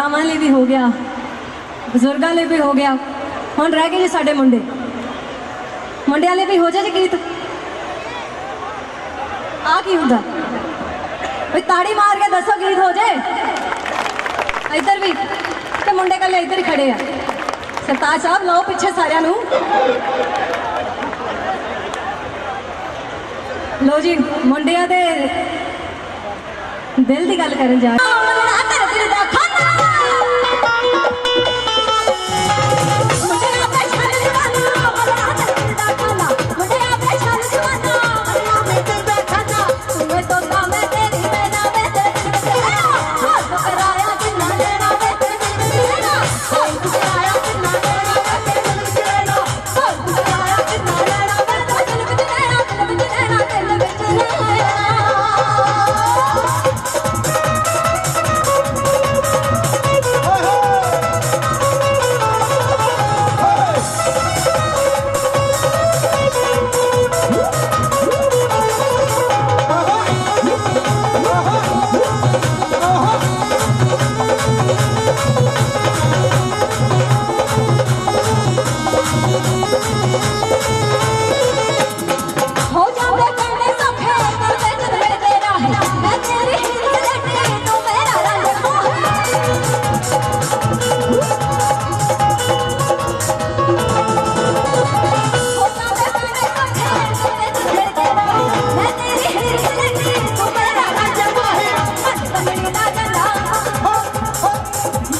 ਮਾਵਾਂ ਲਈ ਵੀ ਹੋ ਗਿਆ, ਬਜ਼ੁਰਗਾਂ ਲਈ ਵੀ ਹੋ ਗਿਆ। ਹੁਣ ਰਹਿ ਗਏ ਜੀ ਸਾਡੇ ਮੁੰਡੇ। ਮੁੰਡਿਆਂ ਲਈ ਵੀ ਹੋ ਜਾ ਜੀ ਗੀਤ। ਆ ਕੀ ਹੁੰਦਾ? ਵੀ ਤਾੜੀ ਮਾਰ ਕੇ ਦੱਸੋ ਗੀਤ ਹੋ ਜੇ ਇੱਧਰ ਵੀ, ਤੇ ਮੁੰਡੇ ਕੱਲੇ ਇੱਧਰ ਹੀ ਖੜੇ ਆ। ਸਰਤਾਜ ਸਾਹਿਬ, ਲਓ ਪਿੱਛੇ ਸਾਰਿਆਂ ਨੂੰ। ਲਓ ਜੀ, ਮੁੰਡਿਆਂ ਦੇ ਦਿਲ ਦੀ ਗੱਲ ਕਰਨ ਜਾ ਮੁੰਡਾ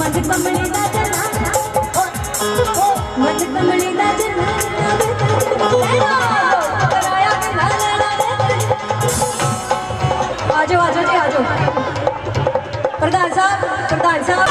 ਮਨ ਕੰਮਣੀ ਦਾ ਜਨਾ ਮਨ ਕੰਮਣੀ ਦਾ ਜਨਾ ਆਜੋ ਆਜੋ ਜੀ, ਆਜੋ। ਪ੍ਰਧਾਨ ਸਾਹਿਬ ਪ੍ਰਧਾਨ ਸਾਹਿਬ।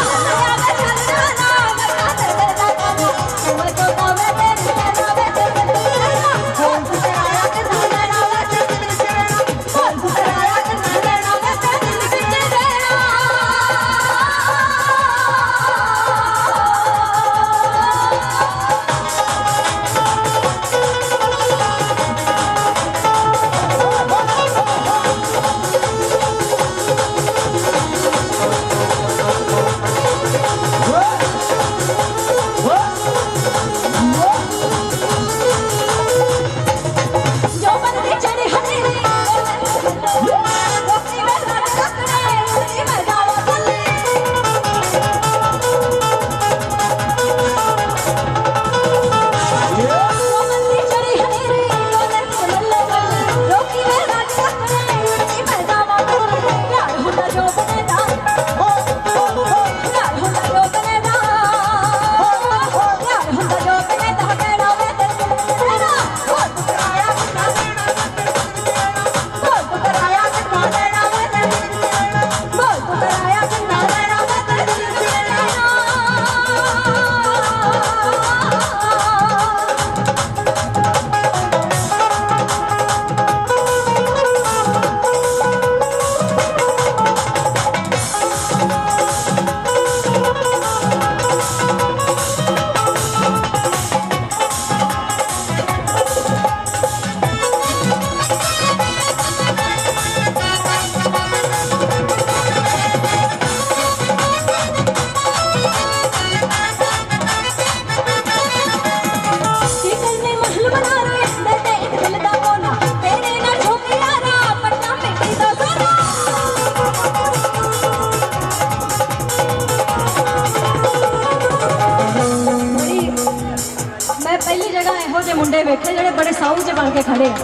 ਮੁੰਡੇ ਵੇਖੇ ਜਿਹੜੇ ਬੜੇ ਸਾਊ ਚ ਬਣ ਕੇ ਖੜੇ ਆ।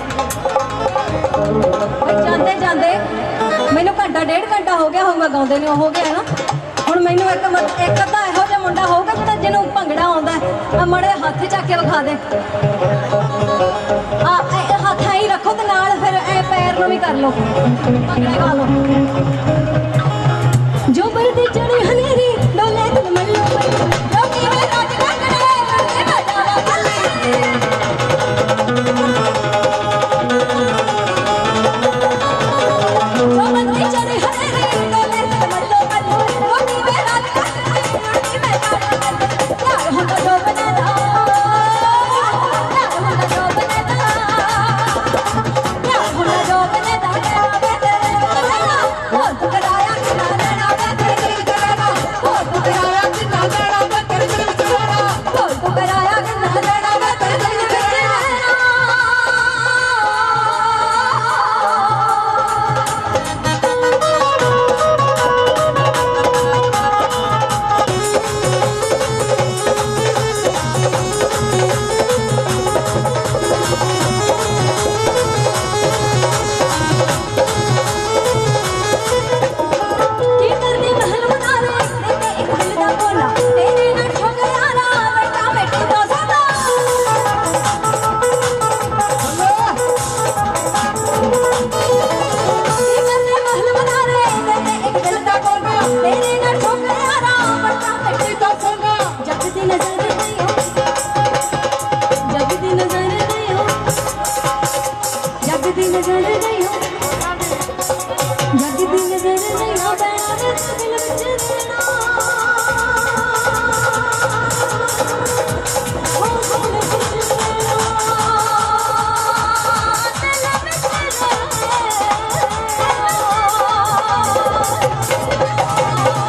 ਜਾਂਦੇ ਜਾਂਦੇ, ਮੈਨੂੰ ਘੰਟਾ, ਡੇਢ ਘੰਟਾ ਹੋ ਗਿਆ ਹੋਊਗਾ ਗਾਉਂਦੇ ਨੂੰ, ਹੋ ਗਿਆ ਨਾ। ਹੁਣ ਮੈਨੂੰ ਇੱਕ ਇੱਕ ਅੱਧਾ ਇਹੋ ਜਿਹਾ ਮੁੰਡਾ ਹੋਊਗਾ ਜਿਹੜਾ ਜਿਹਨੂੰ ਭੰਗੜਾ ਆਉਂਦਾ ਆ ਮੜੇ ਹੱਥ ਚੱਕ ਕੇ ਵਿਖਾ ਦੇ ਆ ਇਹ ਹੱਥ ਐਂ ਰੱਖੋ ਤੇ ਨਾਲ ਫਿਰ ਐ ਪੈਰ ਨੂੰ ਵੀ ਕਰ ਲਓ। ਭੰਗੜਾ ਗਾ ਲਓ। ਜੋ ਬਰਦੀ ਚੜੀ Dale, dale.